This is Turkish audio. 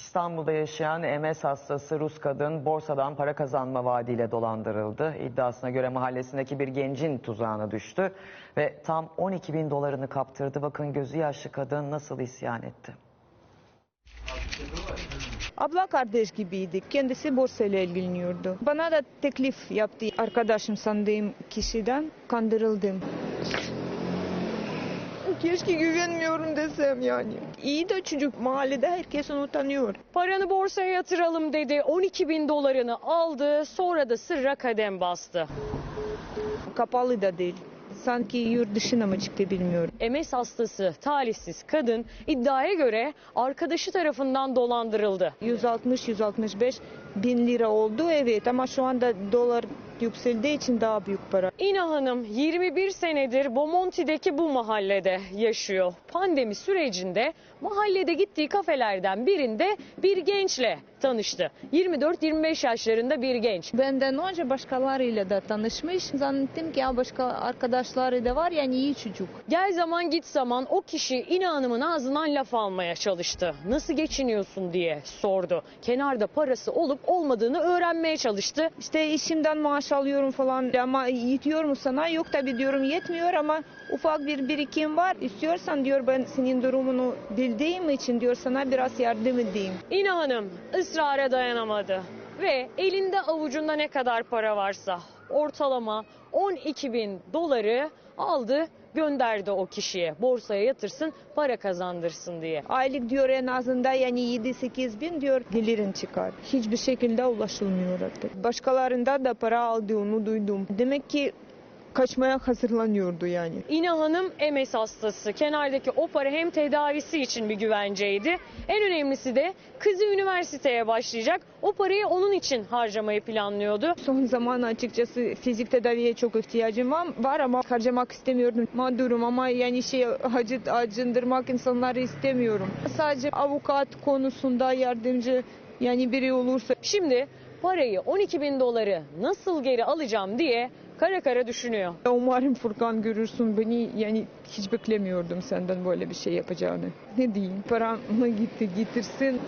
İstanbul'da yaşayan MS hastası Rus kadın borsadan para kazanma vaadiyle dolandırıldı. İddiasına göre mahallesindeki bir gencin tuzağına düştü ve tam 12 bin dolarını kaptırdı. Bakın gözü yaşlı kadın nasıl isyan etti. Abla kardeş gibiydik. Kendisi borsayla ilgileniyordu. Bana da teklif yaptı arkadaşım sandığım kişiden. Kandırıldım. Keşke güvenmiyorum desem yani. İyi de çocuk mahallede herkes onu tanıyor. Paranı borsaya yatıralım dedi. 12 bin dolarını aldı. Sonra da sırra kadem bastı. Kapalı da değil. Sanki yurt dışına mı çıktı bilmiyorum. MS hastası talihsiz kadın iddiaya göre arkadaşı tarafından dolandırıldı. 160-165 bin lira oldu evet ama şu anda dolar yükseldiği için daha büyük para. İna Hanım 21 senedir Bomonti'deki bu mahallede yaşıyor. Pandemi sürecinde mahallede gittiği kafelerden birinde bir gençle tanıştı. 24-25 yaşlarında bir genç. Benden önce başkalarıyla da tanışmış. Zannettim ki ya başka arkadaşları da var yani iyi çocuk. Gel zaman git zaman o kişi İna Hanım'ın ağzından laf almaya çalıştı. Nasıl geçiniyorsun diye sordu. Kenarda parası olup olmadığını öğrenmeye çalıştı. İşte işimden maaş alıyorum falan ama yetiyor mu sana? Yok tabii diyorum yetmiyor ama ufak bir birikim var. İstiyorsan diyor ben senin durumunu bildiğim için diyor sana biraz yardım edeyim. İna Hanım ısrara dayanamadı ve elinde avucunda ne kadar para varsa ortalama 12 bin doları aldı gönderdi o kişiye borsaya yatırsın para kazandırsın diye. Aylık diyor en azından yani 7-8 bin diyor gelirin çıkar. Hiçbir şekilde ulaşılmıyor artık. Başkalarında da para aldığını duydum. Demek ki kaçmaya hazırlanıyordu yani. İna Hanım MS hastası. Kenardaki o para hem tedavisi için bir güvenceydi. En önemlisi de kızı üniversiteye başlayacak. O parayı onun için harcamayı planlıyordu. Son zaman açıkçası fizik tedaviye çok ihtiyacım var, var ama harcamak istemiyordum. Mağdurum ama yani şey acı, acındırmak insanları istemiyorum. Sadece avukat konusunda yardımcı yani biri olursa Şimdi parayı 12 bin doları nasıl geri alacağım diye kara kara düşünüyor. umarım Furkan görürsün beni yani hiç beklemiyordum senden böyle bir şey yapacağını. Ne diyeyim paramı gitti getirsin